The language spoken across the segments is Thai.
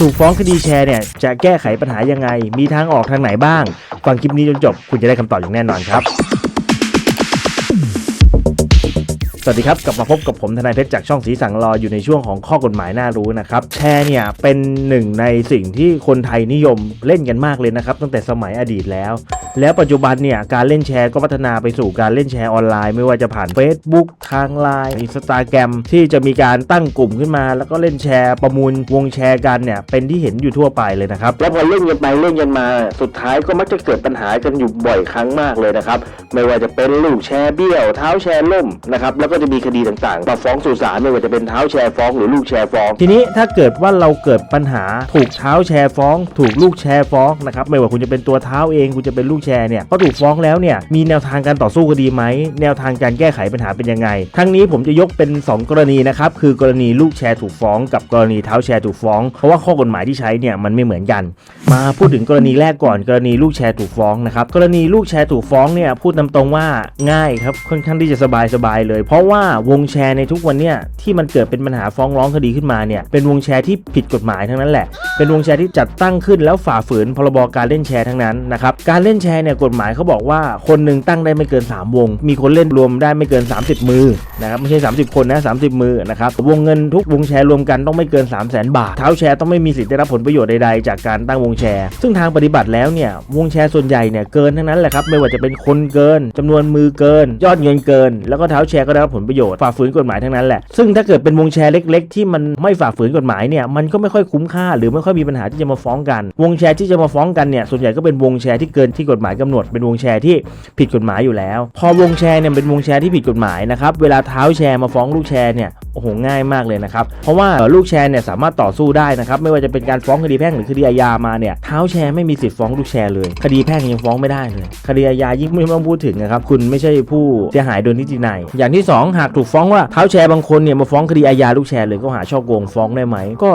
ถูกฟ้องคดีแชร์เนี่ยจะแก้ไขปัญหายังไง มีทางออกทางไหนบ้าง ฟังคลิปนี้จนจบคุณจะได้คำตอบอย่างแน่นอนครับ วัสดีครับ กลับมาพบกับผมทนายเพชรจากช่องสีสังรออยู่ในช่วงของข้อกฎหมายน่ารู้นะครับ แชร์เนี่ยเป็นหนึ่งในสิ่งที่คนไทยนิยมเล่นกันมากเลยนะครับ ตั้งแต่สมัยอดีตแล้ว แล้วปัจจุบันเนี่ยการเล่นแชร์ก็พัฒนาไปสู่การเล่นแชร์ออนไลน์ ไม่ว่าจะผ่าน Facebook ทางไลน์อินสตาแกรมที่จะมีการตั้งกลุ่มขึ้นมา แล้วก็เล่นแชร์ประมูลวงแชร์กันเนี่ยเป็นที่เห็นอยู่ทั่วไปเลยนะครับแล้วพอเล่นกันไปเล่นกันมา สุดท้ายก็มักจะเกิดปัญหากันอยู่บ่อยครั้งมากเลยนะครับไม่ว่าจะเป็นลูกแชร์เบี้ยวเท้าแชร์ล่มนะครับแล้วก็จะมีคดีต่างๆมาฟ้องสู่ศาลไม่ว่าจะเป็นเท้าแชร์ฟ้องหรือลูกแชร์ฟ้อง ทีนี้ถ้าเกิดว่าเราเกิดปัญหาถูกเท้าแชร์ฟ้อง ถูกลูกแชร์ฟ้องนะครับไม่ว่าคุณจะเป็นตัวเท้าเองคุณจะเป็นลูกแชร์เนี่ยพอถูกฟ้องแล้วเนี่ยมีแนวทางการต่อสู้คดีไหมแนวทางการแก้ไขปัญหาเป็นยังไงทั้งนี้ผมจะยกเป็น 2 กรณีนะครับคือกรณีลูกแชร์ถูกฟ้อง กับกรณีเท้าแชร์ถูกฟ้องเพราะว่าข้อกฎหมายที่ใช้เนี่ยมันไม่เหมือนกัน มาพูดถึงกรณีแรกก่อน กรณีลูกแชร์ถูกฟ้องนะครับกรณีลูกแชร์ถูกฟ้องเนี่ยพูดตาตรงว่าง่ายครับค่อนข้างที่จะสบายสบายๆเลยเพราะว่าวงแชร์ในทุกวันเนี่ยที่มันเกิดเป็นปัญหาฟ้องร้องคดีขึ้นมาเนี่ยเป็นวงแชร์ที่ผิดกฎหมายทั้งนั้นแหละ เป็นวงแชร์ที่จัดตั้งขึ้นแล้วฝ่าฝืนพรบการเล่นแชร์ทั้งนั้นนะครับการเล่นแชร์เนี่ยกฎหมายเขาบอกว่าคนหนึ่งตั้งได้ไม่เกิน 3 วง มีคนเล่นรวมได้ไม่เกิน 30 มือนะครับไม่ใช่ 30 คนนะ30 มือนะครับวงเงินทุกวงแชร์รวมกันต้องไม่เกิน 3 0 0 0 0 0 บาทเท้าแชร์ต้องไม่มีสิทธิ์ได้รับผลประโยชน์ใดๆจากการตั้งวงแชร์ ซึ่งทางปฏิบัติแล้วเนี่ยวงแชร์ส่วนใหญ่เนี่ยเกินทั้งนั้นแหละครับไม่ว่าจะเป็นคนเกินจำนวนมือเกิน ยอดเงินเกิน แล้วก็เท้าแชร์ก็ได้รับผลประโยชน์ฝ่าฝืนกฎหมายทั้งนั้นแหละซึ่งถ้าเกิดเป็นวงแชร์เล็ก ๆ ที่มันไม่ฝ่าฝืนกฎหมายเนี่ยมันก็ไม่ค่อยคุ้มค่า หรือไม่ค่อยมีปัญหาที่จะมาฟ้องกัน วงแชร์ที่จะมาฟ้องกันเนี่ยส่วนใหญ่ก็เป็นวงแชร์ที่เกินที่กฎหมายกำหนดเป็นวงแชร์ที่ผิดกฎหมายอยู่แล้ว พอวงแชร์เนี่ยเป็นวงแชร์ที่ผิดกฎหมายนะครับเวลาเท้าแชร์มาฟ้องลูกแชร์เนี่ยโอ้โหง่ายมากเลยนะครับเพราะว่าลูกแชร์เนี่ยสามารถต่อสู้ได้นะครับไม่ว่าจะเป็นการฟ้องคดีแพ่งหรือคดีอาญามาเนี่ยเท้าแชร์ไม่มีสิทธิ์ฟ้องลูกแชร์เลยคดีแพ่งยังฟ้องไม่ได้เลย คดีอาญายิ่งไม่ต้องพูดถึงนะครับคุณไม่ใช่ผู้เสียหายโดยนิตินัยอย่างที่สองหากถูกฟ้องว่าเท้าแชร์บางคนเนี่ยมาฟ้องคดีอาญาลูกแชร์เลยก็หาช่อโกงฟ้องได้ไหม ก็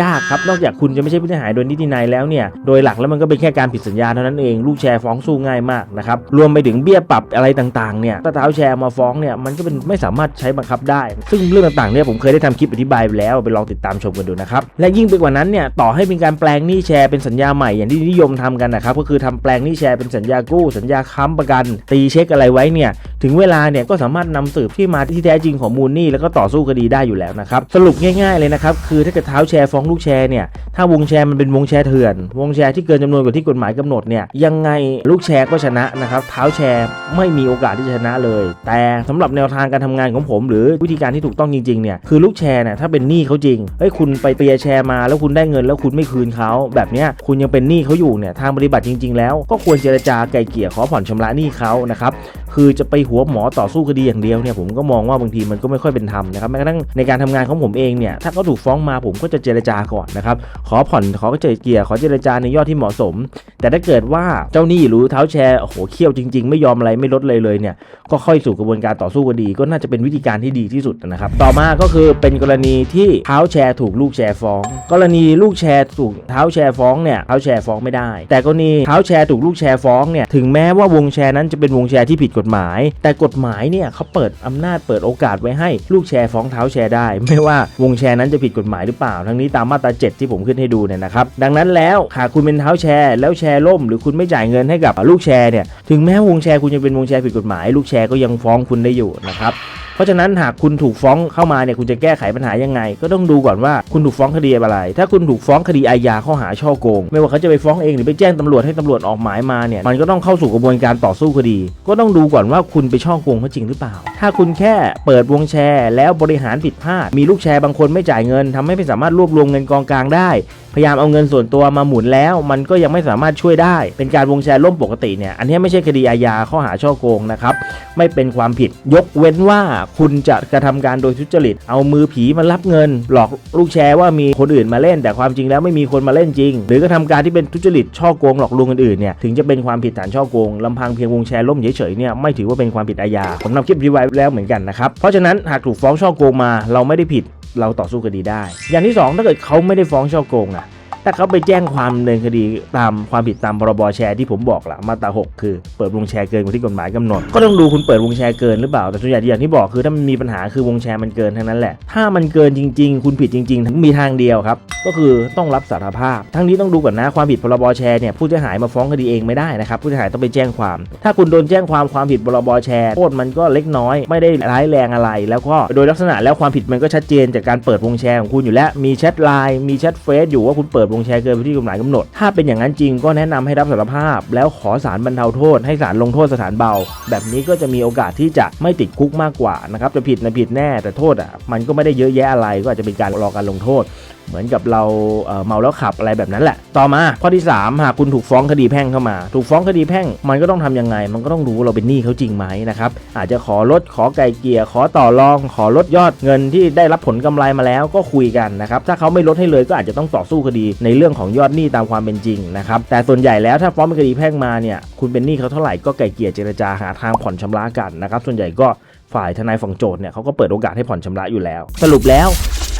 ยากครับ นอกจากคุณจะไม่ใช่ผู้เสียหายโดยนิตินัยแล้วเนี่ย โดยหลักแล้วมันก็เป็นแค่การผิดสัญญาเท่านั้นเอง ลูกแชร์ฟ้องสู้ง่ายมากนะครับ รวมไปถึงเบี้ยปรับอะไรต่างๆ เนี่ยถ้าเท้าแชร์มาฟ้องเนี่ย มันก็เป็นไม่สามารถใช้บังคับได้ ซึ่งเรื่องต่างๆ เนี่ยผมเคยได้ทำคลิปอธิบายไปแล้ว ไปลองติดตามชมกันดูนะครับ และยิ่งไปกว่านั้นเนี่ย ต่อให้เป็นการแปลงหนี้แชร์เป็นสัญญาใหม่อย่างที่นิยมทำกันนะครับ ก็คือทำแปลงหนี้แชร์เป็นสัญญากู้ สัญญาค้ำประกัน ตีเช็คอะไรไว้เนี่ย ถึงเวลาเนี่ยก็สามารถนำสืบที่มาที่แท้จริงของมูลหนี้แล้วก็ต่อสู้คดีได้อยู่แล้วนะครับสรุปง่าย ๆเลยนะครับคือถ้าเกิดเท้าแชร์ฟ้องลูกแชร์เนี่ย ถ้าวงแชร์มันเป็นวงแชร์เถื่อน วงแชร์ที่เกินจำนวนกว่าที่กฎหมายกำหนดเนี่ย ยังไงลูกแชร์ก็ชนะนะครับ เท้าแชร์ไม่มีโอกาสที่จะชนะเลย แต่สำหรับแนวทางการทำงานของผม หรือวิธีการที่ถูกต้องจริงๆ เนี่ย คือลูกแชร์เนี่ยถ้าเป็นหนี้เขาจริง เฮ้ยคุณไปเปียร์แชร์มาแล้วคุณได้เงินแล้วคุณไม่คืนเขาแบบเนี้ยคุณยังเป็นหนี้เขาอยู่เนี่ยทางปฏิบัติจริง ๆ แล้วก็ควรเจรจาไกลเกลี่ยขอผ่อนชำระหนี้เขานะครับคือจะไปหัวหมอต่อสู้คดีอย่างเดียวเนี่ยผมก็มองว่าบางทีมันก็ไม่ค่อยเป็นธรรมนะครับแม้กระทั่งในการทำงานของผมเองเนี่ยถ้าเขาถูกฟ้องมาผมก็จะเจรจาก่อนนะครับ ขอผ่อนขอเจรเกลี่ยขอเจรจาในยอดที่เหมาะสม แต่ถ้าเกิดว่าเจ้าหนี้หรือเท้าแชร์โอ้โหเขี้ยวจริง ๆ ไม่ยอมอะไรไม่ลดเลยเลยเนี่ยก็ค่อยสู่กระบวนการต่อสู้คดีก็น่าจะเป็นวิธีการที่ดีที่สุดนะครับ ต่อมาก็คือเป็นกรณีที่เท้าแชร์ถูกลูกแชร์ฟ้อง กรณีลูกแชร์ถูกเท้าแชร์ฟ้องเนี่ยเท้าแชร์ฟ้องไม่ได้ แต่กรณีเท้าแชร์ถูกลูกแชร์ฟ้องเนี่ยถึงแม้ว่าวงแชร์นั้นจะเป็นวงแชร์ที่ผิดกฎหมาย แต่กฎหมายเนี่ยเขาเปิดอำนาจเปิดโอกาสไว้ให้ลูกแชร์ฟ้องเท้าแชร์ได้ ไม่ว่าวงแชร์นั้นจะผิดกฎหมายหรือเปล่าทั้งนี้ตามมาตรา 7 ที่ผมขึ้นให้ดูเนี่ยนะครับดังนั้นแล้วหากคุณเป็นเท้าแชร์แล้วแชร์ล่ม หรือคุณไม่จ่ายเงินให้กับลูกแชร์เนี่ยถึงแม้วงแชร์คุณจะเป็นวงแชร์ผิดกฎหมาย ลูกแชร์ก็ยังฟ้องคุณได้อยู่นะครับ เพราะฉะนั้นหากคุณถูกฟ้องเข้ามาเนี่ยคุณจะแก้ไขปัญหายังไง ก็ต้องดูก่อนว่าคุณถูกฟ้องคดีอะไร ถ้าคุณถูกฟ้องคดีอาญาข้อหาช่อโกง ไม่ว่าเขาจะไปฟ้องเองหรือไปแจ้งตำรวจให้ตำรวจออกหมายมาเนี่ยมันก็ต้องเข้าสู่กระบวนการต่อสู้คดี ก็ต้องดูก่อนว่าคุณไปช่อโกงเขาจริงหรือเปล่า ถ้าคุณแค่เปิดวงแชร์ แล้วบริหารผิดพลาดมีลูกแชร์บางคนไม่จ่ายเงินทำให้ไม่สามารถรวบรวมเงินกองกลางได้พยายามเอาเงินส่วนตัวมาหมุนแล้ว มันก็ยังไม่สามารถช่วยได้ เป็นการวงแชร์ล่มปกติเนี่ยอันนี้ไม่ใช่คดีอาญาข้อหาช่อโกงนะครับไม่เป็นความผิดยกเว้นว่าคุณจะกระทำการโดยทุจริต เอามือผีมารับเงิน หลอกลูกแชร์ว่ามีคนอื่นมาเล่น แต่ความจริงแล้วไม่มีคนมาเล่นจริง หรือกระทำการที่เป็นทุจริตช่อโกงหลอกลวงคนอื่นเนี่ยถึงจะเป็นความผิดฐานช่อโกงลำพังเพียงวงแชร์ล่มเฉยๆเนี่ยไม่ถือว่าเป็นความผิดอาญาผมนำคลิปรีไว้แล้วเหมือนกันนะครับเพราะฉะนั้นหากถูกฟ้องช่อโกงมาเราไม่ได้ผิดเราต่อสู้คดีได้ อย่างที่สองถ้าเกิดเขาไม่ได้ฟ้องช่อโกงอะ ถ้าเขาไปแจ้งความเนินคดีตามความผิดตามพรบแชร์ที่ผมบอกละมาตรา6คือเปิดวงแชร์เกินกว่าที่กฎหมายกำหนด ก็ต้องดูคุณเปิดวงแชร์เกินหรือเปล่าแต่ส่วนใหญ่อย่างที่บอกคือถ้ามันมีปัญหาคือวงแชร์มันเกินทั้งนั้นแหละ ถ้ามันเกินจริง ๆ คุณผิดจริง ๆ มีทางเดียวครับก็คือต้องรับสารภาพ ทั้งนี้ต้องดูก่อนนะความผิดพรบแชร์เนี่ยผู้เสียหายมาฟ้องคดีเองไม่ได้นะครับผู้เสียหายต้องไปแจ้งความ ถ้าคุณโดนแจ้งความความผิดพรบแชร์โทษมันก็เล็กน้อย ไม่ได้ร้ายแรงอะไร แล้วก็โดยลักษณะแล้วความผิดมันก็ชัดเจนจากการเปิดวงแชร์ของคุณอยู่แล้วมีแชทไลน์มีแชทเฟซอยู่ว่าคุณเปิดวงแชร์เกินไปที่กฎหมายกำหนด ถ้าเป็นอย่างนั้นจริงก็แนะนำให้รับสารภาพ แล้วขอสารบรรเทาโทษให้สารลงโทษสถานเบา แบบนี้ก็จะมีโอกาสที่จะไม่ติดคุกมากกว่านะครับจะผิดนะผิดแน่แต่โทษอะมันก็ไม่ได้เยอะแยะอะไรก็อาจจะเป็นการรอการลงโทษ เหมือนกับเราเเมาแล้วขับอะไรแบบนั้นแหละ ต่อมาข้อที่ 3 หากคุณถูกฟ้องคดีแพ่งเข้ามา ถูกฟ้องคดีแพ่ง มันก็ต้องทำยังไง มันก็ต้องรู้เราเป็นหนี้เขาจริงไหมนะครับ อาจจะขอลด ขอไกลเกลี่ยขอต่อรอง ขอลดยอดเงินที่ได้รับผลกำไรมาแล้วก็คุยกันนะครับ ถ้าเขาไม่ลดให้เลยก็อาจจะต้องต่อสู้คดีในเรื่องของยอดหนี้ตามความเป็นจริงนะครับ แต่ส่วนใหญ่แล้วถ้าฟ้องเป็นคดีแพ่งมาเนี่ย คุณเป็นหนี้เขาเท่าไหร่ก็ไกลเกลี่ยเจรจาหาทางผ่อนชำระกันนะครับ ส่วนใหญ่ก็ฝ่ายทนายฝั่งโจทย์เนี่ยเขาก็เปิดโอกาสให้ผ่อนชำระอยู่แล้ว สรุปแล้ว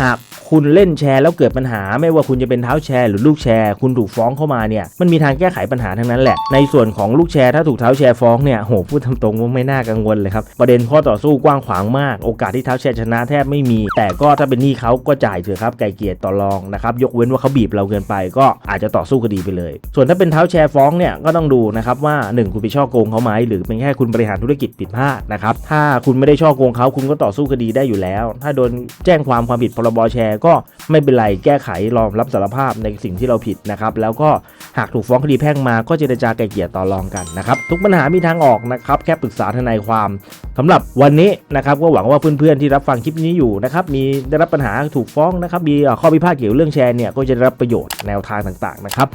หากคุณเล่นแชร์แล้วเกิดปัญหาไม่ว่าคุณจะเป็นเท้าแชร์หรือลูกแชร์คุณถูกฟ้องเข้ามาเนี่ยมันมีทางแก้ไขปัญหาทั้งนั้นแหละ ในส่วนของลูกแชร์ถ้าถูกเท้าแชร์ฟ้องเนี่ยโหพูดตรงๆว่าไม่น่ากังวลเลยครับประเด็นข้อต่อสู้กว้างขวางมากโอกาสที่เท้าแชร์ชนะแทบไม่มี แต่ก็ถ้าเป็นหนี้เขาก็จ่ายเถอะครับไกลเกลี่ยต่อรองนะครับยกเว้นว่าเขาบีบเราเกินไป ก็อาจจะต่อสู้คดีไปเลย ส่วนถ้าเป็นเท้าแชร์ฟ้องเนี่ยก็ต้องดูนะครับว่าหนึ่งคุณไปช่อโกงเขาไหมหรือเป็นแค่คุณบริหารธุรกิจผิดพลาดนะครับถ้าคุณไม่ได้ช่อโกงเขาคุณก็ต่อสู้คดีได้อยู่แล้ว ถ้าโดนแจ้งความความผิดพรรบแชร์ก็ไม่เป็นไรแก้ไขรอมรับสารภาพในสิ่งที่เราผิดนะครับแล้วก็หากถูกฟ้องคดีแพ่งมาก็เจรจาไกลเกลี่ยต่อรองกันนะครับทุกปัญหามีทางออกนะครับแค่ปรึกษาทนายความสำหรับวันนี้นะครับก็หวังว่าเพื่อนๆที่รับฟังคลิปนี้อยู่นะครับมีได้รับปัญหาถูกฟ้องนะครับมีข้อพิพาทเกี่ยวเรื่องแชร์เนี่ยก็จะได้รับประโยชน์แนวทางต่างๆนะครับ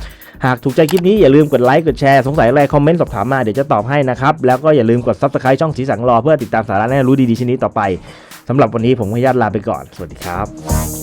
หากถูกใจคลิปนี้อย่าลืมกดไลค์กดแชร์สงสัยอะไรคอมเมนต์สอบถามมาเดี๋ยวจะตอบให้นะครับแล้วก็อย่าลืมกด subscribe ช่องสีสังรอเพื่อติดตามสาระแน่รู้ดีๆชิ้นนี้ต่อไป สำหรับวันนี้ผมขออนุญาตลาไปก่อน สวัสดีครับ